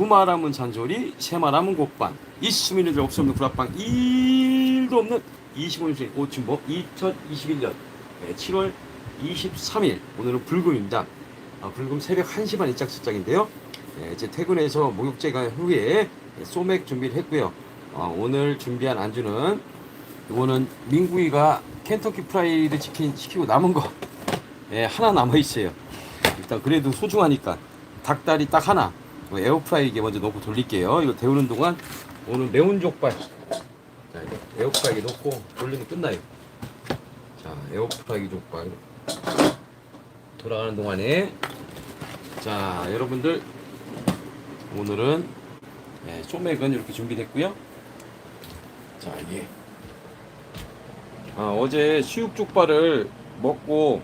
두 말하면 잔소리, 세 말하면 곡반. 있으면 일도 없으면 구락방. 일도 없는 25년생 오춘보 2021년 7월 23일. 오늘은 불금입니다. 아, 불금 새벽 1시 반 입장 출장인데요. 예, 이제 퇴근해서 목욕제가 후에 소맥 준비를 했고요. 어, 오늘 준비한 안주는 이거는 민구이가 켄터키 프라이드 치킨 시키고 남은 거 예, 하나 남아 있어요. 일단 그래도 소중하니까 닭다리 딱 하나 뭐 에어프라이기에 먼저 넣고 돌릴게요. 이거 데우는 동안 오늘 매운 족발 자, 에어프라이기 넣고 돌리면 끝나요. 자, 에어프라이기 족발 돌아가는 동안에 자, 여러분들 오늘은 예, 소맥은 이렇게 준비됐고요. 자, 이게 아, 어제 수육 족발을 먹고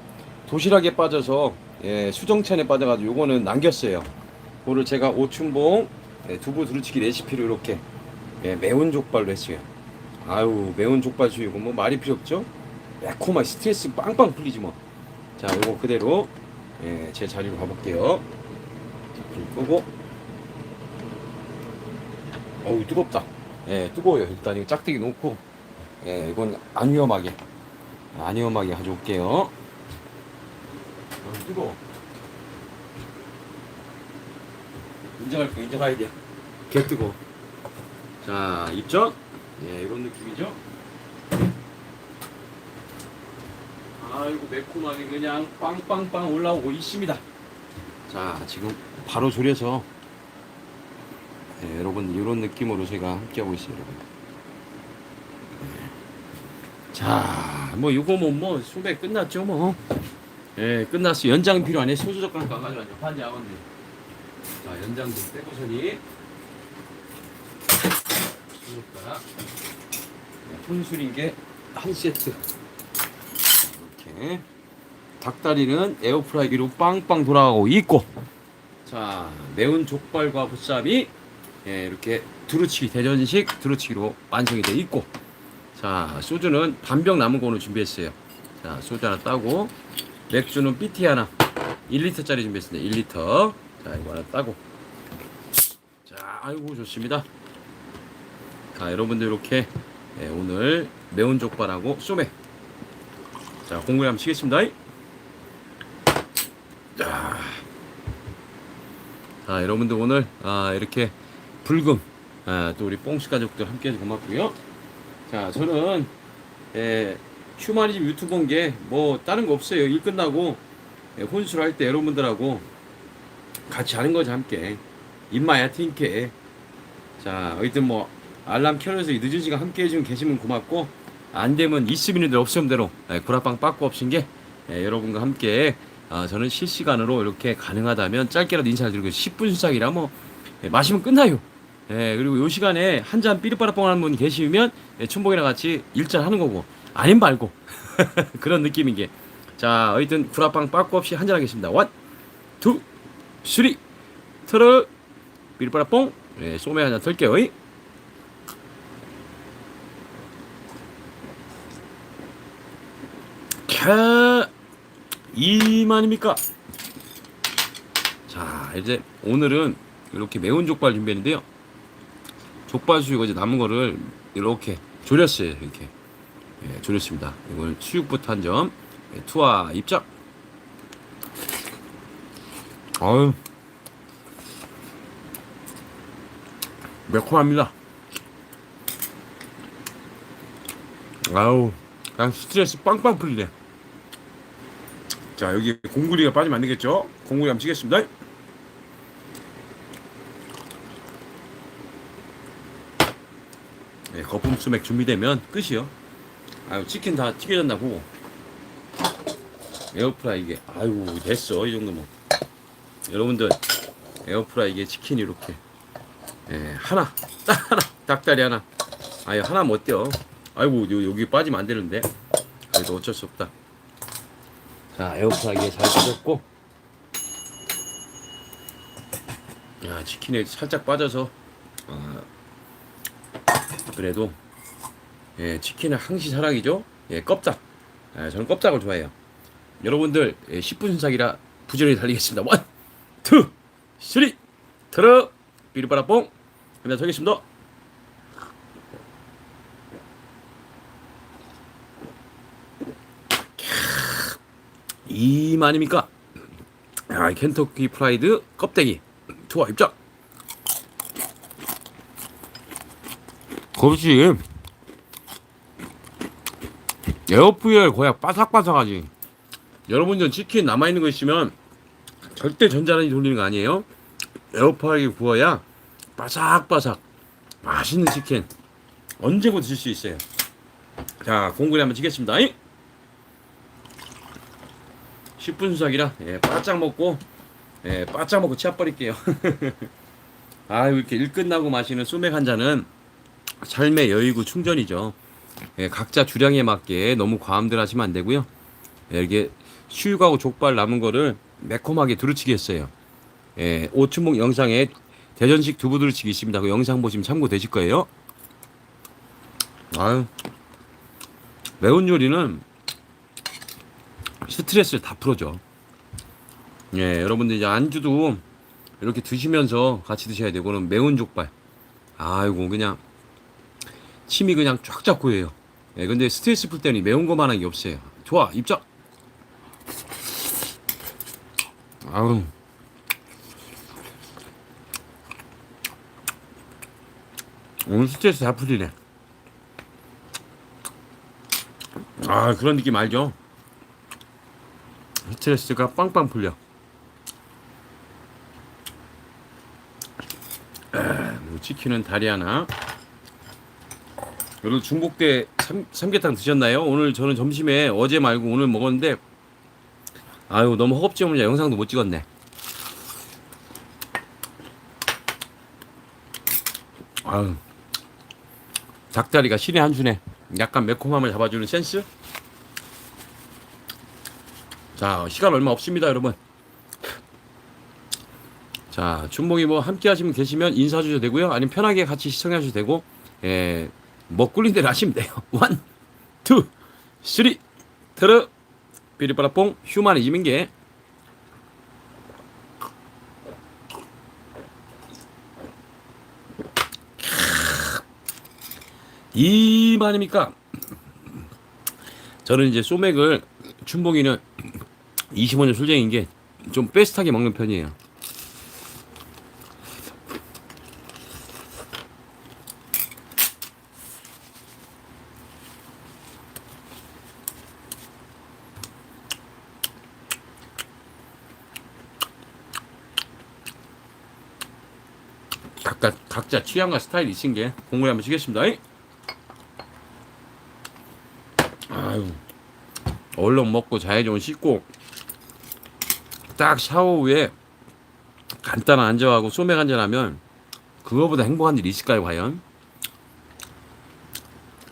도시락에 빠져서 예, 수정찬에 빠져가지고 요거는 남겼어요. 그거를 제가 오춘봉 예, 두부 두루치기 레시피로 이렇게 예, 매운 족발로 했어요. 아유 매운 족발 수육은 뭐 말이 필요 없죠. 매콤한 스트레스 빵빵 풀리지 뭐. 자 요거 그대로 예, 제 자리로 가볼게요. 자, 불 끄고. 어우 뜨겁다. 예 뜨거워요. 일단 이거 짝대기 놓고 예, 이건 안 위험하게 안 위험하게 가져올게요. 어, 뜨거워. 인정할 거 인정해야 돼. 개 뜨거. 자, 입죠? 예, 이런 느낌이죠? 아이고, 매콤하게 그냥 빵빵빵 올라오고 있습니다. 자, 지금 바로 졸여서 예, 여러분 이런 느낌으로 제가 함께 하고 있어요, 여러분. 자, 뭐 이거 뭐뭐 수배 끝났죠, 뭐. 예, 끝났어. 연장 필요하네. 소주 젓가락 가가지고 반지 아건데. 자, 연장 좀 떼고서니. 소주 젓가락. 네, 혼술인 게한 세트. 이렇게. 닭다리는 에어프라이기로 빵빵 돌아가고 있고. 자, 매운 족발과 보쌈이 예, 이렇게 두루치기 대전식 두루치기로 완성이 돼 있고. 자, 소주는 반병 남은 거 오늘 준비했어요. 자, 소주 하나 따고, 맥주는 BT 하나, 1리터짜리 준비했습니다. 1리터. 자, 이거 하나 따고. 자, 아이고, 좋습니다. 자, 여러분들 이렇게 예, 오늘 매운 족발하고 소맥. 자, 공부를 한번 치겠습니다. 자, 자, 여러분들 오늘 아, 이렇게 불금 아, 또 우리 뽕씨 가족들 함께 해서 고맙고요. 자, 저는 예, 휴마니즘 유튜브 온 게 뭐 다른 거 없어요. 일 끝나고 예, 혼술 할 때 여러분들하고 같이 하는 거죠 함께. 입마야 틴케. 자, 어쨌든 뭐 알람 켜놓어서 이 늦은 시간 함께 해주면 계시면 고맙고 안 되면 있으면 들 없으면 대로 예, 구라빵 빠꾸 없인 게 예, 여러분과 함께 아, 저는 실시간으로 이렇게 가능하다면 짧게라도 인사를 드리고 10분 순삭이라 뭐 예, 마시면 끝나요. 예, 그리고 요 시간에 한 잔 삐리빠라뽕 하는 분 계시면 예, 춘복이랑 같이 일절 하는 거고 아님 말고 그런 느낌인 게. 자, 어쨌든 구라빵 빠꾸 없이 한 잔 하겠습니다. 원, 투, 쓰리, 트르, 삐리빠라뽕, 예, 소매 한잔 털게요. 이. 캬, 이만입니까? 자, 이제 오늘은 이렇게 매운 족발 준비했는데요. 족발 수육 어제 남은 거를 이렇게 졸였어요. 이렇게 예, 졸였습니다. 이걸 수육부터 한 점. 예, 투하 입장. 아유 매콤합니다. 아우 그냥 스트레스 빵빵 풀리네. 자 여기 공구리가 빠지면 안 되겠죠? 공구리 한번 치겠습니다. 네, 거품 수맥 준비되면 끝이요. 아유 치킨 다 튀겨졌나 보고 에어프라이 이게 아유 됐어 이 정도면 여러분들 에어프라이 이게 치킨 이렇게. 예, 하나. 딱 하나. 닭다리 하나. 아유 하나 못 떼어 아이고 요, 여기 빠지면 안 되는데. 그래도 어쩔 수 없다. 자 에어프라이기에 잘 빠졌고. 야 치킨에 살짝 빠져서 어, 그래도 예, 치킨은 항시 사랑이죠. 예, 껍작. 예, 저는 껍작을 좋아해요. 여러분들 예, 10분 순삭이라 부지런히 달리겠습니다. 원, 투, 쓰리, 트럭, 삐리빠라뽕. 그냥 저겠습니다. 이만입니까? 아, 켄터키 프라이드 껍데기. 좋아 입장. 그렇지. 에어프리어에 거야 바삭바삭하지. 여러분들 치킨 남아 있는 거 있으면 절대 전자레인지 돌리는 거 아니에요. 에어프라이어에 구워야 바삭바삭 맛있는 치킨 언제고 드실 수 있어요. 자 공군에 한번 치겠습니다. 10분 수작이라 예, 바짝 먹고 예, 바짝 먹고 치아 버릴게요. 아유 이렇게 일 끝나고 마시는 소맥 한 잔은 삶의 여유고 충전이죠. 예, 각자 주량에 맞게 너무 과음들 하시면 안 되고요. 예, 이렇게 수육하고 족발 남은 거를 매콤하게 두루치기 했어요 예, 오춘목 영상에 대전식 두부 두루치기 있습니다 그 영상 보시면 참고되실 거예요 아유 매운 요리는 스트레스를 다 풀어줘. 예, 여러분들 이제 안주도 이렇게 드시면서 같이 드셔야 되고 는 매운 족발. 아이고 그냥 침이 그냥 쫙쫙 고여요. 예, 근데 스트레스 풀 때는 매운 거만한 게 없어요. 좋아, 입장. 아우. 오늘 스트레스 다 풀리네. 아, 그런 느낌 알죠? 스트레스가 빵빵 풀려. 아, 뭐 치킨은 다리 하나. 여러분 중국대 삼, 삼계탕 드셨나요? 오늘 저는 점심에 어제 말고 오늘 먹었는데 아유 너무 허겁지 없냐 영상도 못 찍었네. 아유 닭다리가 신의 한 수네. 약간 매콤함을 잡아주는 센스. 자, 시간 얼마 없습니다, 여러분. 자, 춘봉이 뭐 함께 하시면 계시면 인사 주셔도 되고요. 아니면 편하게 같이 시청해 주셔도 되고, 예, 뭐 꿀린 대로 하시면 돼요. 원, 투, 쓰리, 트르, 삐리빠라뽕, 휴마니즘인 게. 이만입니까? 저는 이제 소맥을 춘봉이는 25년 술쟁인 게좀 베스트하게 먹는 편이에요. 각자 취향과 스타일이 있은 게 공부해 한번 치겠습니다. 아유 얼른 먹고 자야좀 씻고 딱 샤워 후에 간단한 안정하고 소맥 한잔 하면 그거보다 행복한 일이 있을까요 과연?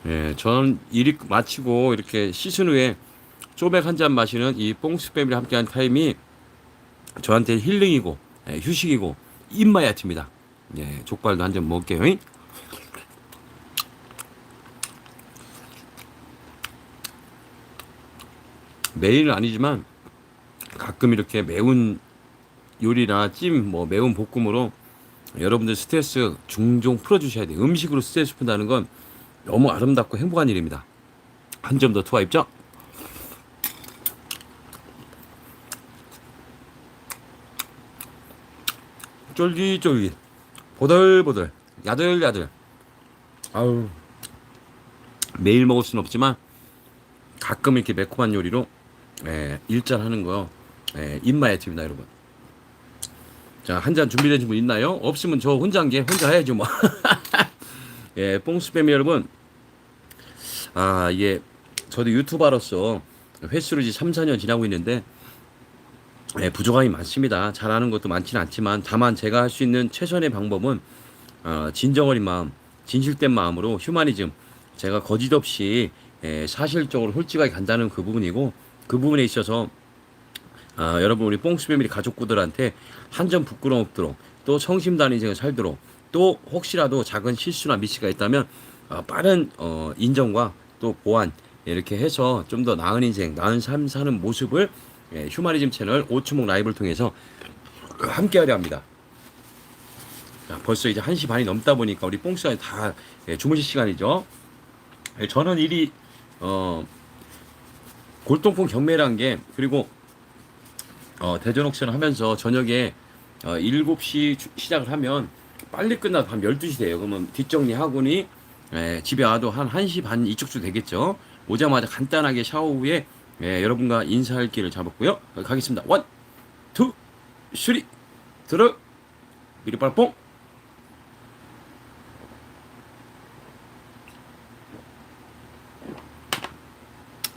예, 저는 일이 마치고 이렇게 씻은 후에 소맥 한 잔 마시는 이 뽕스 패밀리 함께한 타임이 저한테 힐링이고 예, 휴식이고 입마야트입니다. 예, 족발도 한잔 먹게요. 잉? 매일은 아니지만 가끔 이렇게 매운 요리나 찜, 뭐 매운 볶음으로 여러분들 스트레스 종종 풀어주셔야 돼요. 음식으로 스트레스 푼다는 건 너무 아름답고 행복한 일입니다. 한 점 더 투하 입장. 쫄깃쫄깃, 보들보들, 야들야들. 아우 매일 먹을 수는 없지만 가끔 이렇게 매콤한 요리로 예, 일전하는 거 예, 입마에 팁니다 여러분. 자, 한 잔 준비되신 분 있나요? 없으면 저 혼자 한 게 혼자 해야죠, 뭐. 예, 뽕스팸이 여러분. 아, 이게 저도 유튜버로서 횟수로 이제 3, 4년 지나고 있는데 예, 부족함이 많습니다. 잘하는 것도 많지는 않지만 다만 제가 할 수 있는 최선의 방법은 어, 진정 어린 마음, 진실된 마음으로 휴머니즘 제가 거짓 없이 예, 사실적으로 솔직하게 간다는 그 부분이고 그 부분에 있어서 아, 여러분 우리 뽕스 패밀리 가족구들한테 한 점 부끄럼 없도록 또 성심단 인생을 살도록 또 혹시라도 작은 실수나 미스가 있다면 어, 빠른 어, 인정과 또 보완 이렇게 해서 좀 더 나은 인생, 나은 삶 사는 모습을 예, 휴머니즘 채널 오추목 라이브를 통해서 함께 하려 합니다. 자, 벌써 이제 1시 반이 넘다 보니까 우리 뽕스가 다 예, 주무실 시간이죠. 예, 저는 일이 어 골동품 경매란 게 그리고 어 대전 옥션 하면서 저녁에 어 7시 주- 시작을 하면 빨리 끝나도 한 12시 돼요. 그러면 뒷정리하고니 예, 집에 와도 한 1시 반 이쪽쯤 되겠죠. 오자마자 간단하게 샤워 후에 예, 여러분과 인사할 길을 잡았고요. 어, 가겠습니다. 원, 투, 쓰리, 들어, 미리 빨뽕.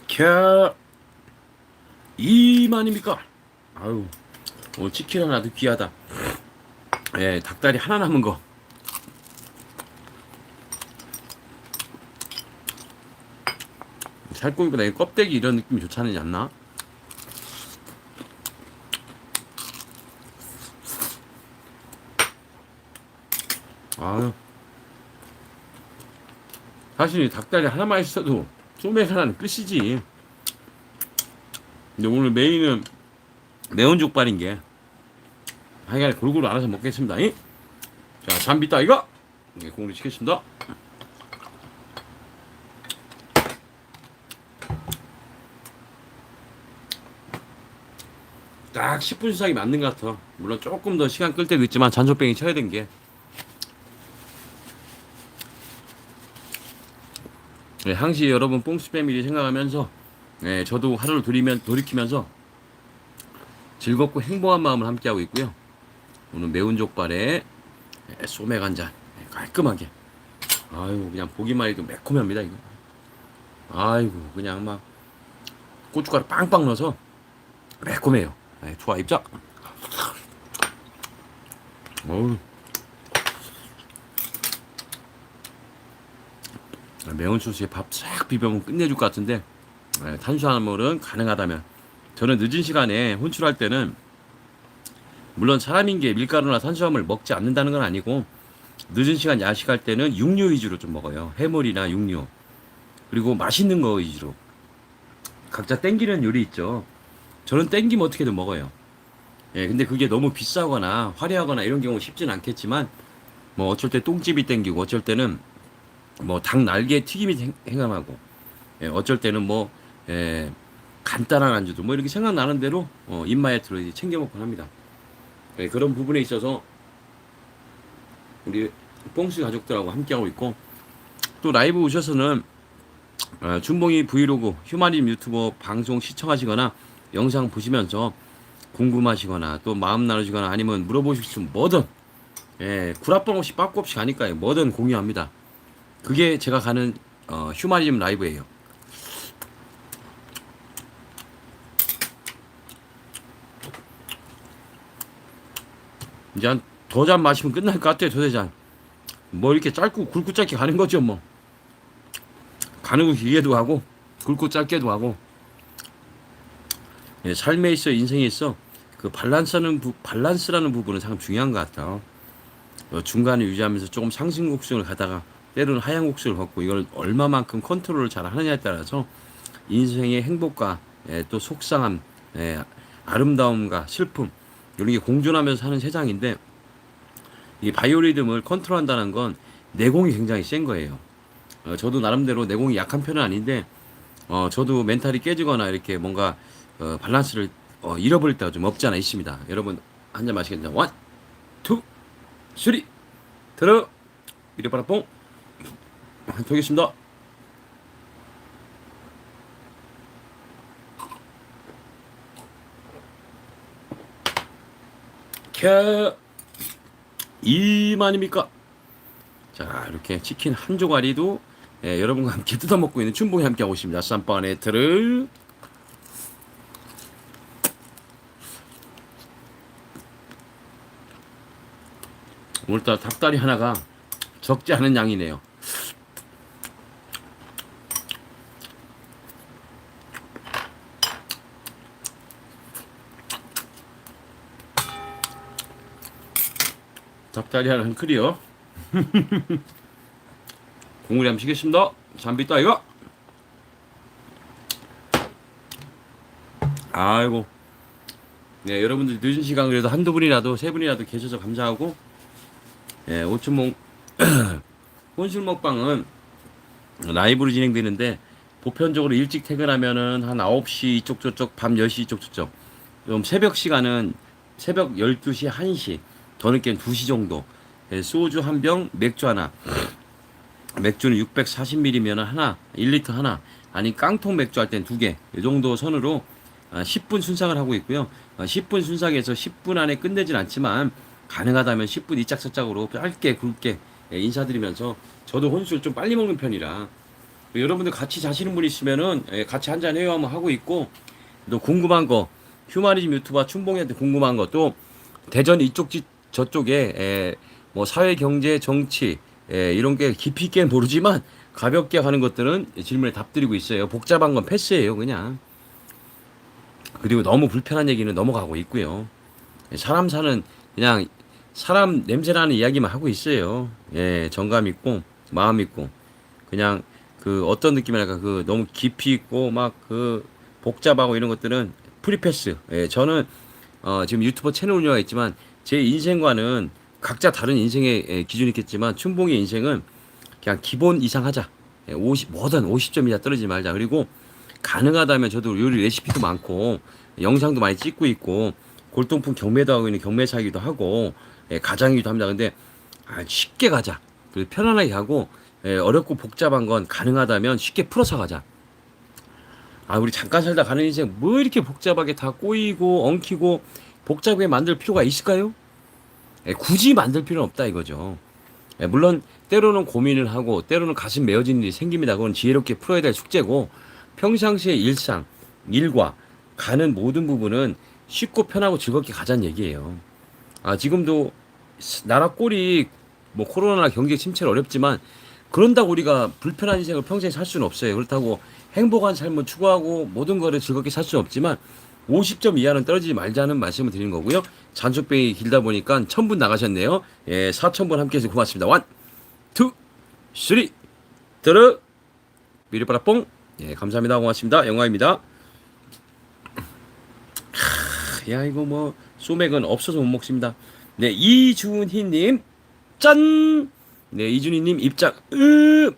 캬, 이만입니까? 아유, 오늘 치킨 하나 더 귀하다. 예, 닭다리 하나 남은 거. 살코기보다 이 껍데기 이런 느낌이 좋지 않지 않나? 아유. 사실 이 닭다리 하나만 있어도 소맥 하나는 끝이지. 근데 오늘 메인은 매운 족발인 게 하여간 골고루 알아서 먹겠습니다. 이? 자, 잠비 따이가 네, 공을 치겠습니다. 딱 10분 수상이 맞는 것 같아. 물론 조금 더 시간 끌 때도 있지만 잔소병이 쳐야 된 게. 네, 항시 여러분 뽕스 패밀리 생각하면서 네, 저도 하루를 돌이면, 돌이키면서 즐겁고 행복한 마음을 함께하고 있고요. 오늘 매운 족발에 네, 소맥 한 잔. 네, 깔끔하게. 아유, 그냥 보기만 해도 매콤합니다, 이거. 아이고, 그냥 막 고춧가루 빵빵 넣어서 매콤해요. 네, 좋아, 입자. 어우. 매운 소스에 밥 싹 비벼면 끝내줄 것 같은데 네, 탄수화물은 가능하다면. 저는 늦은 시간에 혼출할 때는 물론 사람인 게 밀가루나 탄수화물 먹지 않는다는 건 아니고 늦은 시간 야식할 때는 육류 위주로 좀 먹어요. 해물이나 육류. 그리고 맛있는 거 위주로. 각자 땡기는 요리 있죠 저는 땡기면 어떻게든 먹어요 예 근데 그게 너무 비싸거나 화려하거나 이런 경우 쉽진 않겠지만 뭐 어쩔 때 똥집이 땡기고 어쩔 때는 뭐 닭 날개 튀김이 생- 생각나고 예, 어쩔 때는 뭐 예, 간단한 안주도 뭐 이렇게 생각나는 대로 어, 입맛에 들어 이제 챙겨 먹곤 합니다. 예, 그런 부분에 있어서 우리 뽕스 가족들하고 함께하고 있고 또 라이브 오셔서는 어, 준봉이 브이로그 휴마님 유튜버 방송 시청하시거나 영상 보시면서 궁금하시거나 또 마음 나누시거나 아니면 있으면 뭐든 예, 구라뻥 없이 빠꾸 없이 가니까요 뭐든 공유합니다. 그게 제가 가는 어, 휴마니즘 라이브예요. 이제 한더잔 마시면 끝날 것 같아요, 저 대잔. 뭐 이렇게 짧고 굵고 짧게 가는 거죠, 뭐. 가는 거 길게도 하고, 굵고 짧게도 하고. 예, 삶에 있어, 인생에 있어, 그 밸런스라는, 부, 밸런스라는 부분은 참 중요한 것 같아요. 어, 중간에 유지하면서 조금 상승 곡선을 가다가 때로는 하향 곡선을 걷고 이걸 얼마만큼 컨트롤을 잘 하느냐에 따라서 인생의 행복과 예, 또 속상함, 예, 아름다움과 슬픔 이런 게 공존하면서 사는 세상인데 이 바이오리듬을 컨트롤한다는 건 내공이 굉장히 센 거예요. 어, 저도 나름대로 내공이 약한 편은 아닌데 어, 저도 멘탈이 깨지거나 이렇게 뭔가 어, 밸런스를 어, 잃어버릴 때가 좀 없지 않아 있습니다. 여러분 한 잔 마시겠습니다. 원, 투, 쓰리, 들어, 이리 봐라 뽕. 되겠습니다. 캬 이만입니까? 자 이렇게 치킨 한 조가리도 예, 여러분과 함께 뜯어 먹고 있는 춘봉이 함께 하고 있습니다. 쌈바네트를 오늘따라 닭다리 하나가 적지 않은 양이네요. 닭다리 하나 한 클이요. 공우리 한번 시겠습니다. 잠비 따 이거. 아이고. 네, 여러분들 늦은 시간 그래도 한두 분이라도 세 분이라도 계셔서 감사하고 예, 오춘몽 혼술 먹방은 라이브로 진행되는데 보편적으로 일찍 퇴근하면은 한 9시 이쪽 저쪽 밤 10시 이쪽 저쪽. 그럼 새벽 시간은 새벽 12시 1시 더 늦게는 2시 정도. 예, 소주 한 병 맥주 하나. 맥주는 640ml면 하나 1리터 하나. 아니 깡통 맥주 할 땐 두 개. 이 정도 선으로 아, 10분 순삭을 하고 있고요. 아, 10분 순삭에서 10분 안에 끝내진 않지만 가능하다면 10분 이짝저짝으로 짧게 굵게 예, 인사드리면서 저도 혼술 좀 빨리 먹는 편이라 여러분들 같이 자시는 분 있으면은 예, 같이 한잔 해요 하면 하고 있고 또 궁금한 거 휴마니즘 유튜버 춘봉이한테 궁금한 것도 대전 이쪽 지, 저쪽에 에, 뭐 사회 경제 정치 에, 이런 게 깊이 있게 모르지만 가볍게 하는 것들은 질문에 답드리고 있어요. 복잡한 건 패스예요, 그냥. 그리고 너무 불편한 얘기는 넘어가고 있고요. 사람 사는 그냥 사람 냄새나는 이야기만 하고 있어요. 예, 정감 있고 마음 있고 그냥 그 어떤 느낌이랄까 그 너무 깊이 있고 막 그 복잡하고 이런 것들은 프리패스. 예, 저는 어, 지금 유튜버 채널 운영하고 있지만 제 인생과는 각자 다른 인생의 예, 기준이 있겠지만 춘봉의 인생은 그냥 기본 이상 하자. 예, 50 뭐든 50점 이상 떨어지지 말자. 그리고 가능하다면 저도 요리 레시피도 많고 영상도 많이 찍고 있고 골동품 경매도 하고 있는 경매사기도 하고 예, 가장이기도 합니다. 근데 아, 쉽게 가자. 그리고 편안하게 하고 예, 어렵고 복잡한 건 가능하다면 쉽게 풀어서 가자. 아 우리 잠깐 살다 가는 인생 뭐 이렇게 복잡하게 다 꼬이고 엉키고 복잡하게 만들 필요가 있을까요? 예, 굳이 만들 필요는 없다 이거죠. 예, 물론 때로는 고민을 하고 때로는 가슴 메어지는 일이 생깁니다. 그건 지혜롭게 풀어야 될 숙제고 평상시의 일상, 일과 가는 모든 부분은 쉽고 편하고 즐겁게 가자는 얘기예요. 아 지금도 나라 꼴이 뭐 코로나 경제 침체는 어렵지만 그런다고 우리가 불편한 인생을 평생 살 수는 없어요. 그렇다고 행복한 삶을 추구하고 모든 거를 즐겁게 살 수는 없지만 50점 이하는 떨어지지 말자는 말씀을 드리는 거고요. 잔족병이 길다 보니까 1000분 나가셨네요. 예, 4000분 함께 해서 고맙습니다. 원, 투, 쓰리, 드르, 미리바라 뽕. 예, 감사합니다. 고맙습니다. 영화입니다. 하, 야, 이거 뭐, 소맥은 없어서 못 먹습니다. 네, 이준희님, 짠! 네, 이준희님 입장, 으!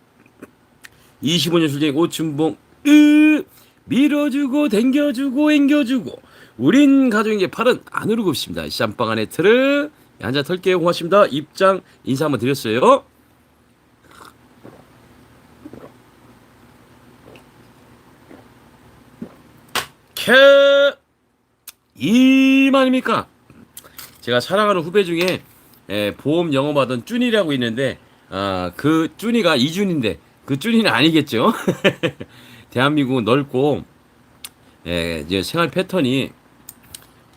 25년 술쟁이 오춘봉, 으! 밀어주고, 당겨주고, 앵겨주고, 우린 가족에게 팔은 안으로 굽습니다. 샴빵 안에 틀을 한잔 털게요. 고맙습니다. 입장 인사 한번 드렸어요. 캐 이만입니까? 제가 사랑하는 후배 중에 에, 보험 영업하던 쭈니라고 있는데 아, 그 쭈니가 이준인데 그 쭈니는 아니겠죠? 대한민국은 넓고 예, 이제 생활 패턴이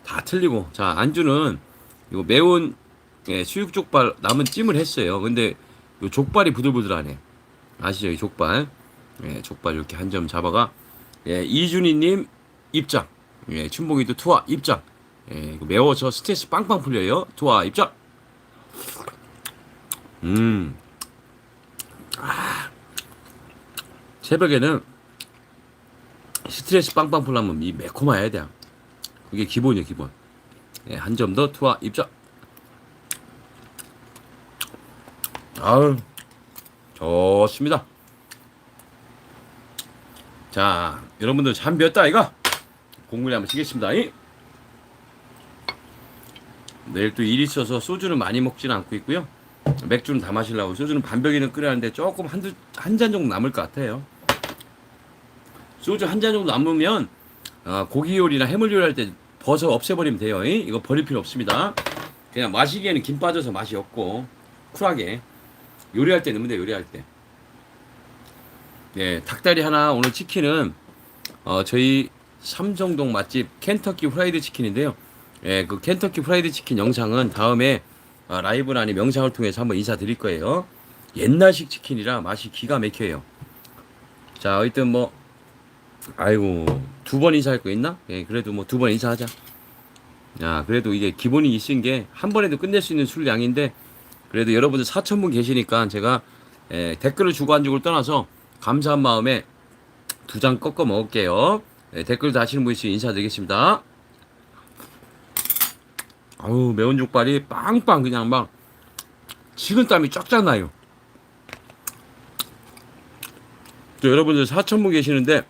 다 틀리고 자 안주는 이거 매운 예, 수육 족발 남은 찜을 했어요. 근데 요 족발이 부들부들하네. 아시죠? 이 족발. 예, 족발 이렇게 한 점 잡아가 예, 이준희님 입장. 예, 춘봉이도 투하 입장. 예, 이거 매워서 스트레스 빵빵 풀려요. 투하 입장. 음. 아. 새벽에는 스트레스 빵빵 풀려면 이 매콤해야 돼. 그게 기본이에요, 기본. 예, 한 점 더 투하 입장. 아유, 좋습니다. 자, 여러분들 잠 비었다, 이거? 공군에 한번 치겠습니다. 이. 내일 또 일이 있어서 소주는 많이 먹지는 않고 있고요. 맥주는 다 마시려고 소주는 반병이는 끓여는데 조금 한두 한 잔 정도 남을 것 같아요. 소주 한 잔 정도 남으면 아, 고기 요리나 해물 요리 할 때 버섯 없애버리면 돼요. 이? 이거 버릴 필요 없습니다. 그냥 마시기에는 김 빠져서 맛이 없고 쿨하게 요리할 때 넣으면 돼요. 요리할 때. 네, 닭다리 하나 오늘 치킨은 어, 저희 삼성동 맛집 켄터키 프라이드 치킨인데요. 예, 그 켄터키 프라이드 치킨 영상은 다음에 어, 라이브나 아니 영상을 통해서 한번 인사드릴 거예요. 옛날식 치킨이라 맛이 기가 막혀요. 자, 하여튼 뭐 아이고 두 번 인사할 거 있나? 예, 그래도 뭐 두 번 인사하자. 야, 그래도 이게 기본이 있은 게 한 번에도 끝낼 수 있는 술량인데 그래도 여러분들 4천 분 계시니까 제가 예, 댓글을 주고 안 주고를 떠나서 감사한 마음에 두 장 꺾어 먹을게요. 예, 댓글 다시는 분 있으면 인사드리겠습니다. 아우 매운 족발이 빵빵 그냥 막 식은땀이 쫙쫙 나요. 또 여러분들 사천분 계시는데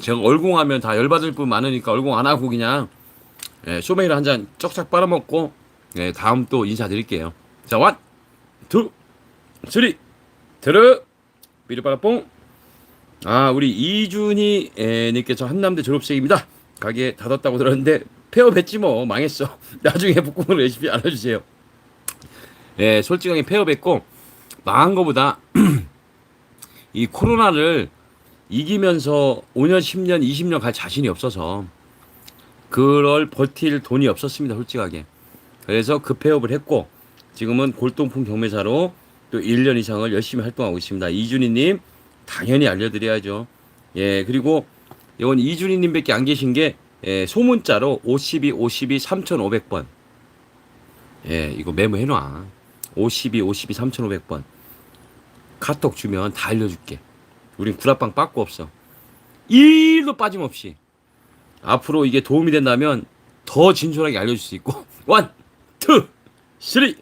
제가 얼공하면 다 열받을 분 많으니까 얼공 안 하고 그냥 예, 쇼메일 한잔 쩍쩍 빨아먹고 예, 다음 또 인사드릴게요. 자, 원, 투, 쓰리, 들어, 삐리빠라뽕. 아, 우리 이준희 에, 님께서 한남대 졸업생입니다. 가게 닫았다고 들었는데 폐업했지 뭐 망했어. 나중에 북구문 레시피 알려주세요. 예, 솔직하게 폐업했고 망한 거보다 이 코로나를 이기면서 5년, 10년, 20년 갈 자신이 없어서 그걸 버틸 돈이 없었습니다, 솔직하게. 그래서 급폐업을 했고 지금은 골동품 경매사로 또 1년 이상을 열심히 활동하고 있습니다. 이준희님 당연히 알려드려야죠. 예, 그리고 이건 이준희님밖에 안 계신 게 예, 소문자로 52, 52, 3,500번. 예, 이거 메모해놔. 52, 52, 3,500번. 카톡 주면 다 알려줄게. 우린 구라빵 빠꾸 없어. 1도 빠짐없이. 앞으로 이게 도움이 된다면 더 진솔하게 알려줄 수 있고. 원, 투, 쓰리,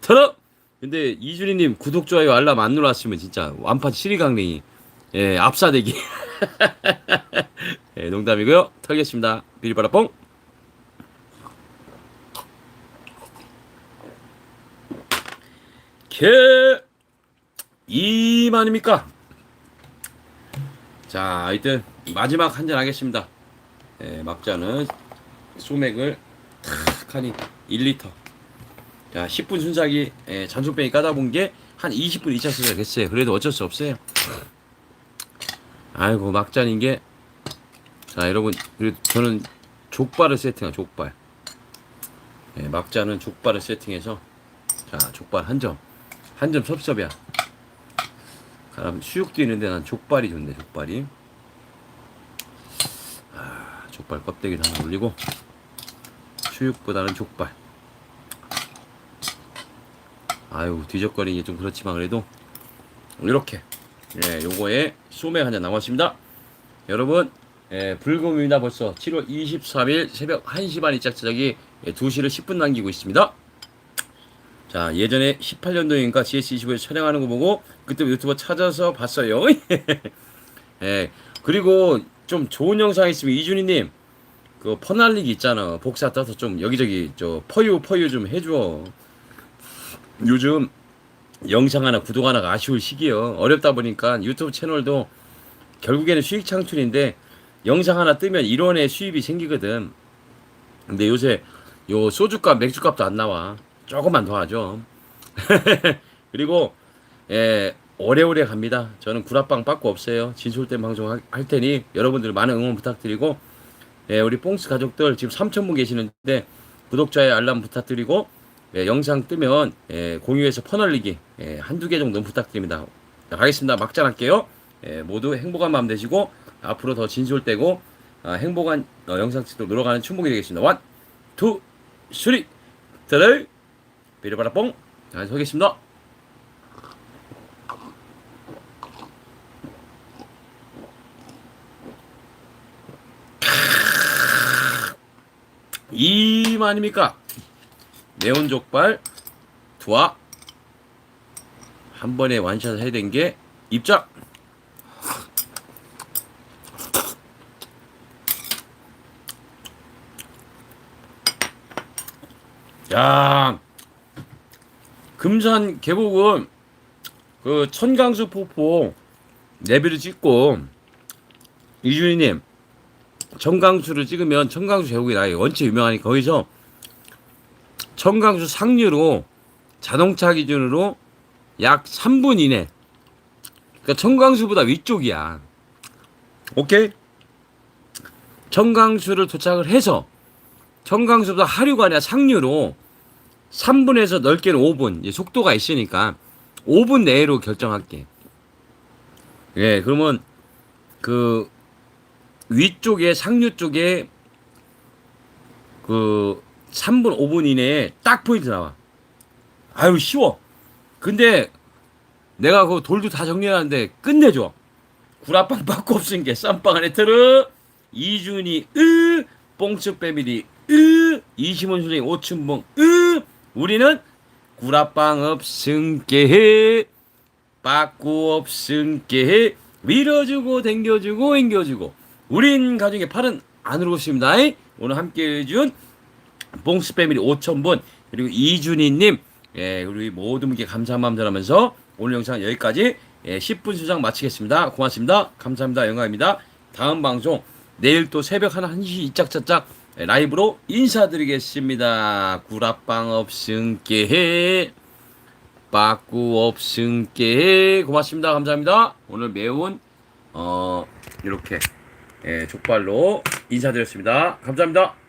턴업! 근데 이준희님 구독, 좋아요, 알람 안 눌렀으면 진짜 완판 7위 강냉이. 예, 압사대기. 예, 농담이고요. 털겠습니다. 비리바라뽕. 개 이만입니까? 자, 하여튼 마지막 한 잔 하겠습니다. 예, 막자는 소맥을 탁 하니 1리터. 자, 10분 순삭이 예, 잔소병이 까다 본 게 한 20분 2차 순삭 됐어요. 그래도 어쩔 수 없어요. 아이고 막잔인 게. 자, 여러분 그래도 저는 족발을 세팅한 족발. 예, 막자는 족발을 세팅해서 자, 족발 한 점. 한 점 섭섭이야. 그럼 수육도 있는데 난 족발이 좋네, 족발이. 아, 족발 껍데기를 하나 올리고 수육보다는 족발. 아유, 뒤적거리기 좀 그렇지만 그래도 이렇게 예, 요거에 소맥 한잔 남았습니다. 여러분, 예, 불금입니다. 벌써 7월 23일 새벽 1시 반 이짝 저녁이 예, 2시를 10분 남기고 있습니다. 자, 예전에 18년도인가 GS25에서 촬영하는 거 보고 그때 유튜버 찾아서 봤어요. 예, 그리고 좀 좋은 영상 있으면 이준희님 그 퍼날리기 있잖아. 복사 떠서 좀 여기저기 저 퍼유 퍼유 좀 해줘. 요즘 영상 하나 구독 하나가 아쉬울 시기요. 어렵다 보니까 유튜브 채널도 결국에는 수익 창출인데 영상 하나 뜨면 1원의 수입이 생기거든. 근데 요새 요 소주값 맥주값도 안 나와. 조금만 더 하죠. 그리고 예, 오래오래 갑니다. 저는 구라빵 빠꾸 없어요. 진솔된 방송 할, 할 테니 여러분들 많은 응원 부탁드리고 예, 우리 뽕스 가족들 지금 3,000분 계시는데 구독자의 알람 부탁드리고 예, 영상 뜨면 예, 공유해서 퍼널리기 예, 한두 개 정도 부탁드립니다. 자, 가겠습니다. 막장 할게요. 예, 모두 행복한 마음 되시고 앞으로 더 진솔되고 아, 행복한 어, 영상 찍도록 노력하는 춘복이 되겠습니다. 원, 투, 쓰리, 드레 비리바라 뽕. 자, 서겠습니다. 이만입니까? 매운 족발 두와 한 번에 완샷 된게 입장. 야, 금산 계곡은 그 천강수 폭포 내비를 찍고 이준희님 청강수를 찍으면 청강수 계곡이 나요. 원체 유명하니까 거기서 청강수 상류로 자동차 기준으로 약 3분 이내. 그러니까 청강수보다 위쪽이야. 오케이? 청강수를 도착을 해서 청강수보다 하류가 아니라 상류로 3분에서 넓게는 5분. 이제 속도가 있으니까 5분 내로 결정할게. 예, 그러면 그 위쪽에 상류 쪽에 그 3분 5분 이내에 딱 포인트 나와. 아유 쉬워. 근데 내가 그 돌도 다 정리하는데 끝내줘. 구라빵 받고 없으니까 쌈빵 안에 들어. 이준이 으 뽕츠 패밀리 으 이시몬 선생님 오춘봉 으 우리는 구라빵 없음께 빠꾸 없음께 밀어주고 댕겨주고 앵겨주고 우린 가족의 팔은 안으로 오십니다. 오늘 함께 해준 봉스 패밀리 5,000분 그리고 이준희님 예, 우리 모든 분께 감사한 마음 전하면서 오늘 영상 여기까지 예, 10분 수장 마치겠습니다. 고맙습니다. 감사합니다. 영광입니다. 다음 방송 내일 또 새벽 한 1시 이짝저짝 예, 라이브로 인사드리겠습니다. 구라빵 없음께 빠꾸 없음께 고맙습니다. 감사합니다. 오늘 매운 어 이렇게 예, 족발로 인사드렸습니다. 감사합니다.